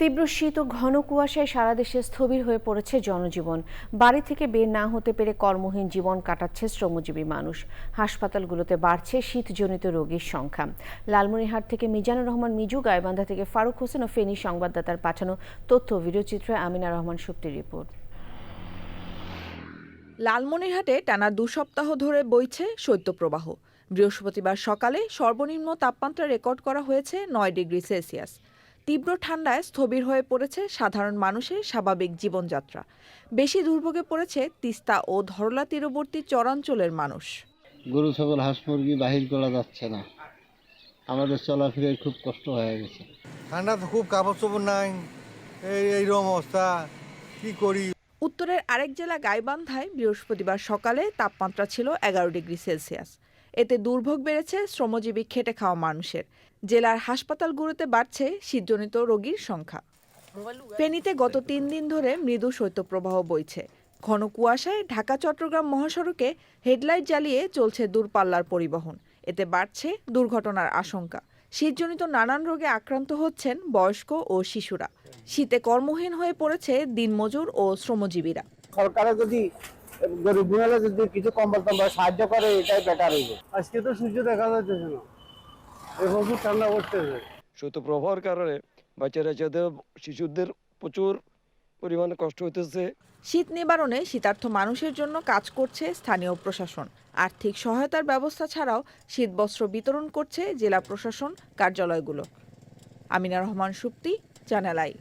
তীব্র শীত ও ঘন কুয়াশায় সারা দেশে স্থবির হয়ে পড়েছে জনজীবন। বাড়ি থেকে বের না হতে পেরে কর্মহীন জীবন কাটাচ্ছে শ্রমজীবী মানুষ। হাসপাতালগুলোতে বাড়ছে শীতজনিত রোগীর সংখ্যা। লালমনিরহাট থেকে মিজানুর রহমান, মিজু গায়বান্ধা থেকে ফারুক হোসেন ও ফেনী সংবাদদাতার পাঠানো তথ্য ভিডিওচিত্রে আমিনা রহমান সুপ্তির রিপোর্ট। লালমনিরহাটে টানা দু সপ্তাহ ধরে বইছে শৈত্যপ্রবাহ। বৃহস্পতিবার সকালে সর্বনিম্ন তাপমাত্রা রেকর্ড করা হয়েছে নয় ডিগ্রি সেলসিয়াস। তীব্র ঠান্ডায় স্থবির হয়ে পড়েছে সাধারণ মানুষের স্বাভাবিক জীবনযাত্রা। বেশি দুর্ভোগে পড়েছে তিস্তা ও ধরলা তীরবর্তী চরাঞ্চলের মানুষ। গরু ছাগল হাঁস মুরগি বাহির করা যাচ্ছে না। আমাদের চলাফেরায় খুব কষ্ট হয়ে গেছে। ঠান্ডা তো খুব কাপড় চোপড় নাই। এই এইরকম অবস্থা। কি করি? উত্তরের আরেক জেলা গাইবান্ধায় বৃহস্পতিবার সকালে তাপমাত্রা ছিল এগারো ডিগ্রি সেলসিয়াস। এতে দুর্ভোগ বেড়েছে শ্রমজীবী খেটে খাওয়া মানুষের। জেলার হাসপাতালগুলোতে বাড়ছে শীতজনিত রোগীর সংখ্যা। ফেনীতে গত তিন দিন ধরে মৃদু শৈত্যপ্রবাহ বইছে। ঘন কুয়াশায় ঢাকা, চট্টগ্রাম মহাসড়কে হেডলাইট জ্বালিয়ে চলছে দূরপাল্লার পরিবহন। এতে বাড়ছে দুর্ঘটনার আশঙ্কা। শীতজনিত নানান রোগে আক্রান্ত হচ্ছেন বয়স্ক ও শিশুরা। শীতে কর্মহীন হয়ে পড়েছে দিনমজুর ও শ্রমজীবীরা। সরকারে যদি গরিব গুণালে যদি কিছু কম্বল টম্বল সাহায্য করে এটাই বেটার হইবে। আজকে তো সূর্য দেখা যাচ্ছে না। এই প্রচুর ঠান্ডা পড়তেছে। শৈত্যপ্রবাহের কারণে বাচ্চা বাচ্চাদের শিশুদের প্রচুর পরিমাণে কষ্ট হইতেছে। শীত নিবারণে শীতার্থ মানুষের জন্য কাজ করছে স্থানীয় প্রশাসন। আর্থিক সহায়তার ব্যবস্থা ছাড়াও শীতবস্ত্র বিতরণ করছে জেলা প্রশাসন কার্যালয়গুলো। আমিনা রহমান সুপ্তি জানালাই